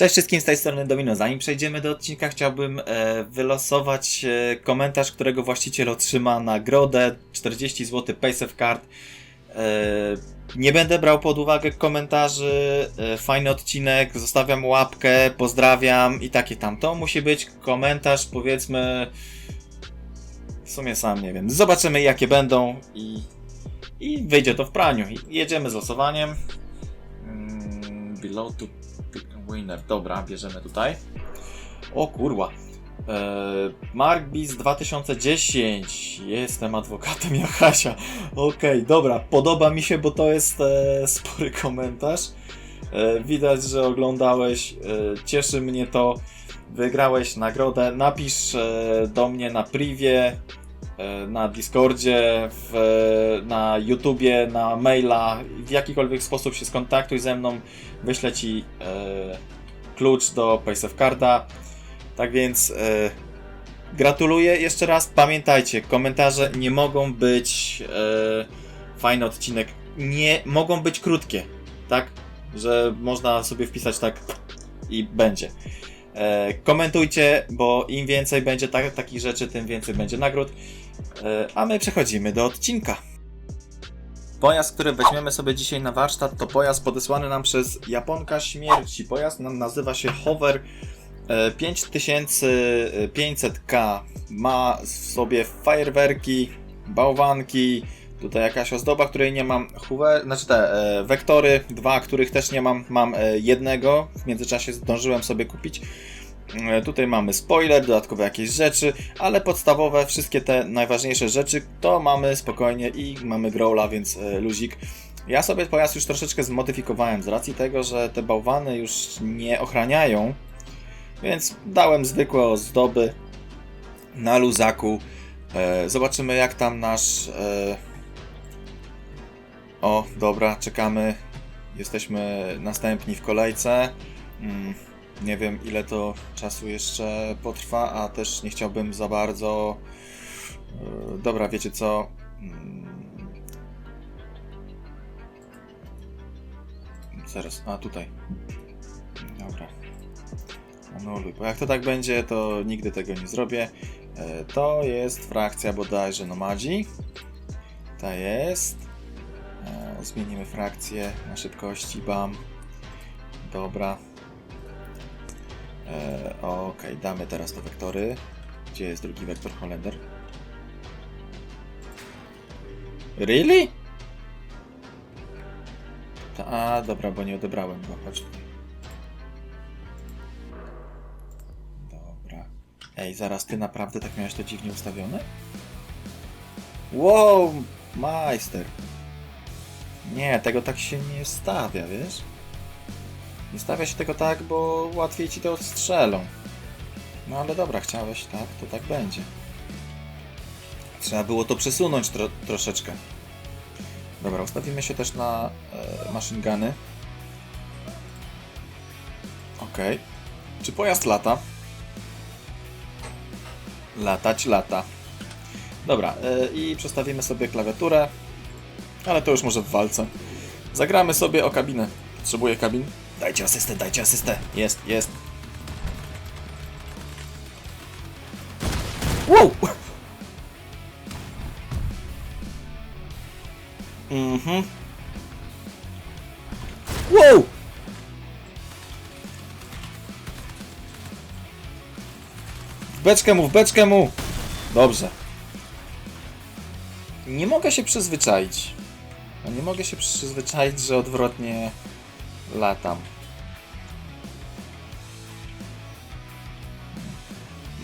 Cześć wszystkim z tej strony Domino. Zanim przejdziemy do odcinka, chciałbym e, wylosować e, komentarz, którego właściciel otrzyma nagrodę 40 zł Paysafe Card. E, nie będę brał pod uwagę komentarzy. E, fajny odcinek, zostawiam łapkę, pozdrawiam i takie tam. To musi być komentarz, powiedzmy. W sumie sam nie wiem. Zobaczymy, jakie będą i, i wyjdzie to w praniu. Jedziemy z losowaniem. Below to pick winner. Dobra, bierzemy tutaj. O kurwa. Eee, Mark Bis 2010. Jestem adwokatem Jachasia. Okej, dobra. Podoba mi się, bo to jest e, spory komentarz. E, widać, że oglądałeś. E, cieszy mnie to. Wygrałeś nagrodę. Napisz e, do mnie na privie, e, na Discordzie, w, na YouTubie, na maila. W jakikolwiek sposób się skontaktuj ze mną. Wyślę ci e, klucz do Paysafe Carda. Tak więc e, gratuluję jeszcze raz. Pamiętajcie, komentarze nie mogą być e, fajny odcinek. Nie mogą być krótkie, tak? Że można sobie wpisać tak i będzie. E, komentujcie, bo im więcej będzie ta, takich rzeczy, tym więcej będzie nagród. E, a my przechodzimy do odcinka. Pojazd, który weźmiemy sobie dzisiaj na warsztat, to pojazd podesłany nam przez Japonka Śmierci. Pojazd nam nazywa się Hover e, 5500K. Ma w sobie fajerwerki, bałwanki, tutaj jakaś ozdoba, której nie mam, Hoover, znaczy te e, wektory, dwa, których też nie mam, mam e, jednego, w międzyczasie zdążyłem sobie kupić. E, Tutaj mamy spoiler, dodatkowe jakieś rzeczy, ale podstawowe, wszystkie te najważniejsze rzeczy to mamy spokojnie i mamy growla, więc e, luzik. Ja sobie pojazd już troszeczkę zmodyfikowałem z racji tego, że te bałwany już nie ochraniają, więc dałem zwykłe ozdoby na luzaku. E, Zobaczymy jak tam nasz... O, dobra, czekamy. Jesteśmy następni w kolejce. Nie wiem ile to czasu jeszcze potrwa, a też nie chciałbym za bardzo. Yy, Dobra, wiecie co? Mm. Zaraz, a tutaj. Dobra. Anuluj, bo jak to tak będzie, to nigdy tego nie zrobię. E, To jest frakcja bodajże nomadzi. Ta jest. E, Zmienimy frakcję na szybkości, bam. Dobra, E, Okej, damy teraz te wektory. Gdzie jest drugi wektor Holender? Really? A, dobra, bo nie odebrałem go. Chodź. Dobra. Ej, zaraz, ty naprawdę tak miałeś to dziwnie ustawione? Wow, majster. Nie, tego tak się nie stawia, wiesz? Nie stawia się tego tak, bo łatwiej ci to odstrzelą. No ale dobra, chciałeś tak, to tak będzie. Trzeba było to przesunąć tro troszeczkę. Dobra, ustawimy się też na e, machine guny. Okej. Czy pojazd lata? Latać lata. Dobra, e, i przestawimy sobie klawiaturę. Ale to już może w walce. Zagramy sobie o kabinę. Potrzebuję kabin. Dajcie asystę, dajcie asystę. Jest, jest. Wow! Mhm. Wow! W beczkę mu, w beczkę mu! Dobrze. Nie mogę się przyzwyczaić. Nie mogę się przyzwyczaić, że odwrotnie latam.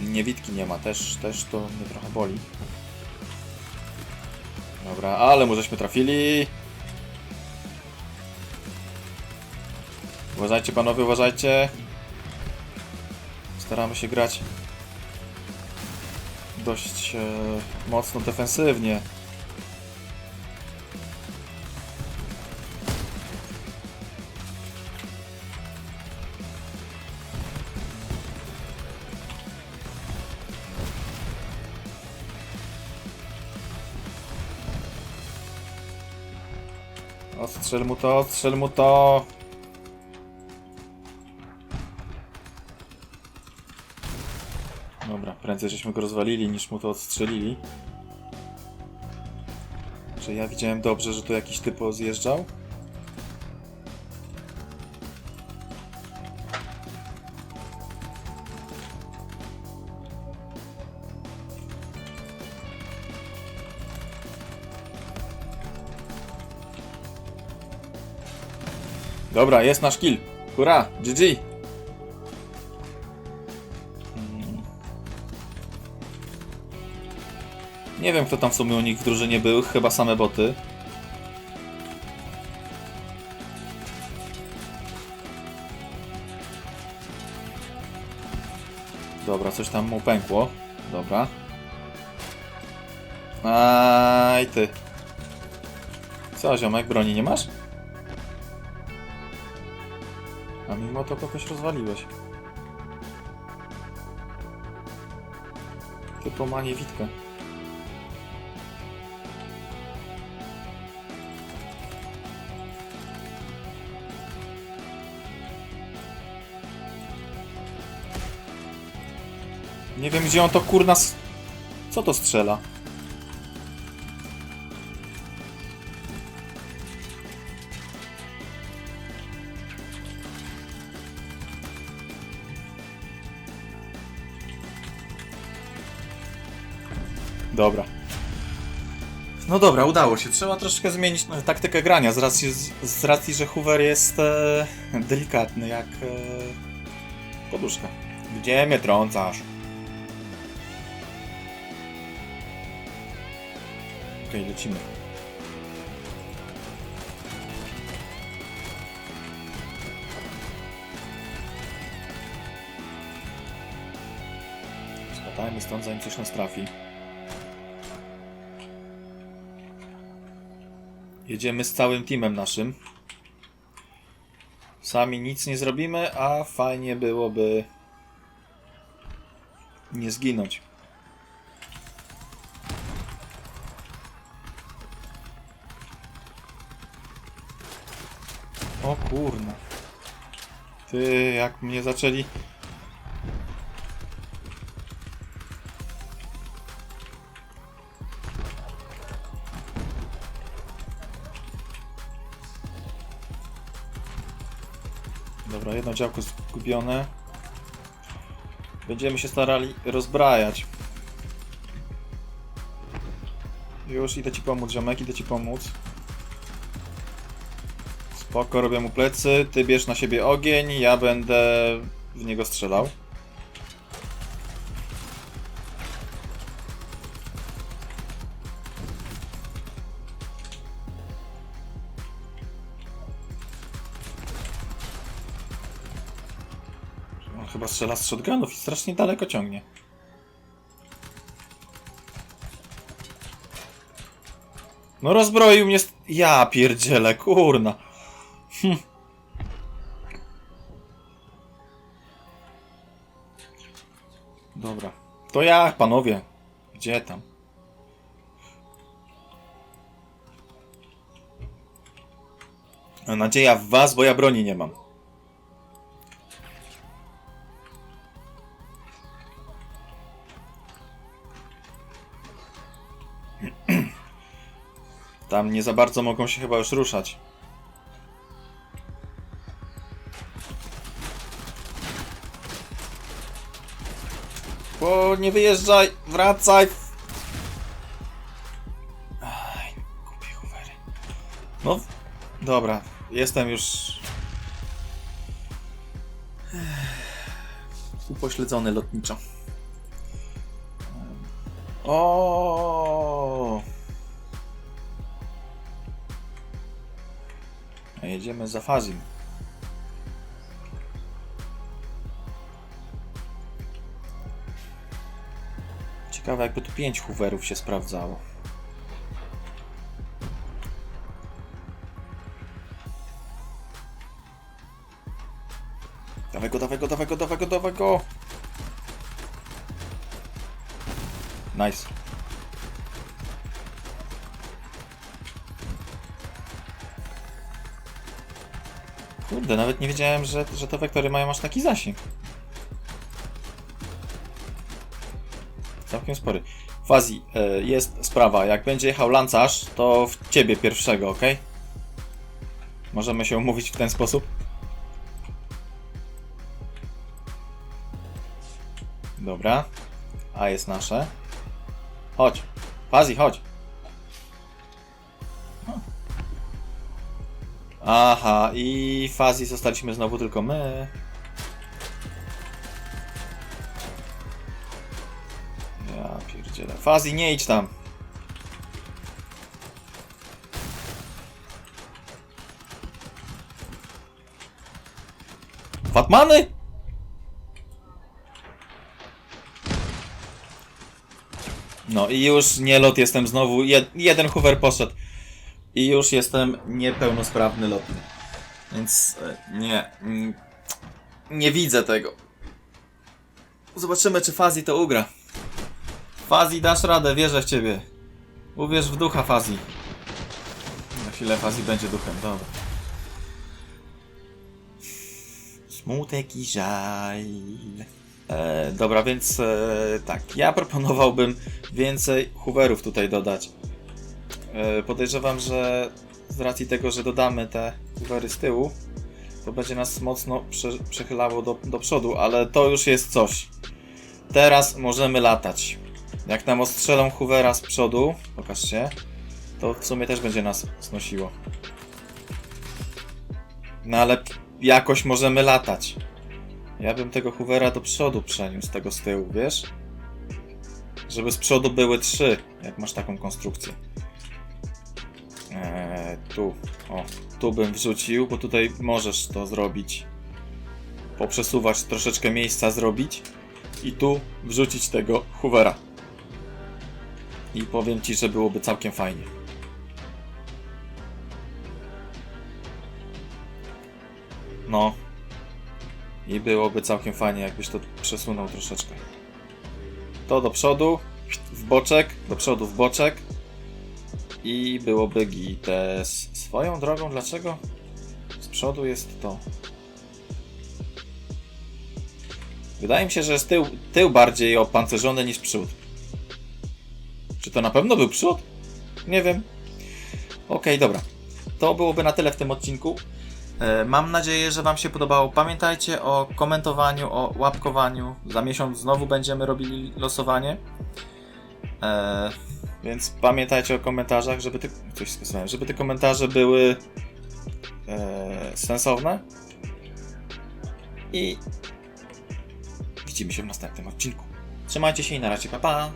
Niewidki nie ma, też, też to mnie trochę boli. Dobra, ale mu żeśmy trafili. Uważajcie panowie, uważajcie. Staramy się grać dość e, mocno defensywnie. Odstrzel mu to, odstrzel mu to! Dobra, prędzej żeśmy go rozwalili niż mu to odstrzelili. Czy ja widziałem dobrze, że tu jakiś typ zjeżdżał? Dobra, jest nasz kill. Hurra, GG. Mm. Nie wiem, kto tam w sumie u nich w drużynie był, chyba same boty. Dobra, coś tam mu pękło. Dobra. Aj ty. Co, ziomek, broni nie masz? Mimo to kogoś rozwaliłeś. Tylko ma niewidkę. Nie wiem gdzie on to kurna... Co to strzela? Dobra. No dobra, udało się. Trzeba troszkę zmienić no, taktykę grania z racji, z, racji że Hoover jest e, delikatny jak e, poduszka. Gdzie mnie trącasz? Okej, lecimy. Spadajmy stąd zanim coś nas trafi. Jedziemy z całym teamem naszym. Sami nic nie zrobimy, a fajnie byłoby nie zginąć. O kurna. Ty, jak mnie zaczęli... Dobra, jedno działko zgubione. Będziemy się starali rozbrajać. Już idę ci pomóc, ziomek, idę ci pomóc. Spoko, robię mu plecy, ty bierz na siebie ogień, ja będę w niego strzelał. Chyba strzela z shotgunów i strasznie daleko ciągnie. No rozbroił mnie... Ja pierdzielę, kurna. Hm. Dobra. To ja, panowie. Gdzie tam? Nadzieja w was, bo ja broni nie mam. Tam nie za bardzo mogą się chyba już ruszać. Bo nie wyjeżdżaj, wracaj. Aj. No, dobra, jestem już upośledzony lotniczo. O. jedziemy za Fazim. Ciekawe jakby tu pięć hooverów się sprawdzało. Dawaj go, dawaj go, dawaj go, dawaj go, dawaj go! Nice. Kurde, nawet nie wiedziałem, że, że te wektory mają aż taki zasięg. całkiem spory. Fazi, e, jest sprawa. Jak będzie jechał lancarz, to w ciebie pierwszego, ok? Możemy się umówić w ten sposób? Dobra. A jest nasze. Chodź. Fazi, chodź. Aha, i Fazi zostaliśmy znowu tylko my. Ja pierdzielę. Fazi, nie idź tam. Fatmany? No i już nie lot jestem znowu. Jed, jeden hoover poszedł. I już jestem niepełnosprawny lotny. Więc e, nie. mm, Nie widzę tego. Zobaczymy, czy Fazi to ugra. Fazi, dasz radę, wierzę w ciebie. Uwierz w ducha Fazi. Na chwilę Fazi będzie duchem, dobra. Smutek i żal. E, dobra, więc e, tak, ja proponowałbym więcej hooverów tutaj dodać. E, podejrzewam, że z racji tego, że dodamy te hoovery z tyłu, to będzie nas mocno prze, przechylało do, do przodu, ale to już jest coś. Teraz możemy latać. Jak nam ostrzelą hoovera z przodu, pokażcie, to w sumie też będzie nas znosiło. No ale jakoś możemy latać. Ja bym tego hoovera do przodu przeniósł, tego z tyłu, wiesz? Żeby z przodu były trzy, jak masz taką konstrukcję. Eee, tu, o, tu bym wrzucił, bo tutaj możesz to zrobić. Poprzesuwać troszeczkę miejsca zrobić i tu wrzucić tego hoovera. I powiem ci, że byłoby całkiem fajnie. No. I byłoby całkiem fajnie, jakbyś to przesunął troszeczkę. To do przodu, w boczek, do przodu w boczek. I byłoby gites. Swoją drogą, dlaczego z przodu jest to? Wydaje mi się, że jest tył, tył bardziej opancerzony niż przód. Czy to na pewno był przód? Nie wiem. Okej, dobra. To byłoby na tyle w tym odcinku. E, Mam nadzieję, że Wam się podobało. Pamiętajcie o komentowaniu, o łapkowaniu. Za miesiąc znowu będziemy robili losowanie. E, więc pamiętajcie o komentarzach, żeby te, coś skasowałem, żeby te komentarze były e, sensowne. I widzimy się w następnym odcinku. Trzymajcie się i na razie, pa pa!